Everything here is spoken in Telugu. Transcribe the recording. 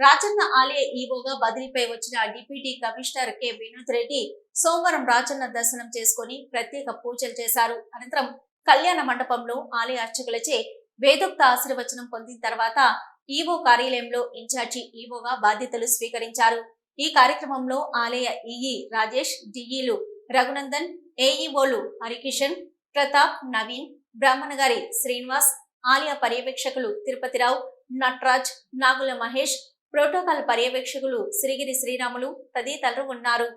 రాజన్న ఆలయ ఈవోగా బదిలీపై వచ్చిన deputy commissioner K. Vinod Reddy సోమవారం రాజన్న దర్శనం చేసుకుని ప్రత్యేక పూజలు చేశారు. అనంతరం కళ్యాణ మండపంలో ఆలయ అర్చకులచే వేదోక్త ఆశీర్వచనం పొందిన తర్వాత ఈవో కార్యాలయంలో ఇన్ఛార్జి ఈవోగా బాధ్యతలు స్వీకరించారు. ఈ కార్యక్రమంలో ఆలయ ఈఈ రాజేష్ డిఈలు రఘునందన్ ఏఈఓలు హరికిషన్ ప్రతాప్ నవీన్ బ్రాహ్మణగారి శ్రీనివాస్ ఆలయ పర్యవేక్షకులు తిరుపతిరావు నట్రాజ్ నాగుల మహేష్ ప్రోటోకాల్ పర్యవేక్షకులు సిరిగిరి శ్రీరాములు తదితరులు ఉన్నారు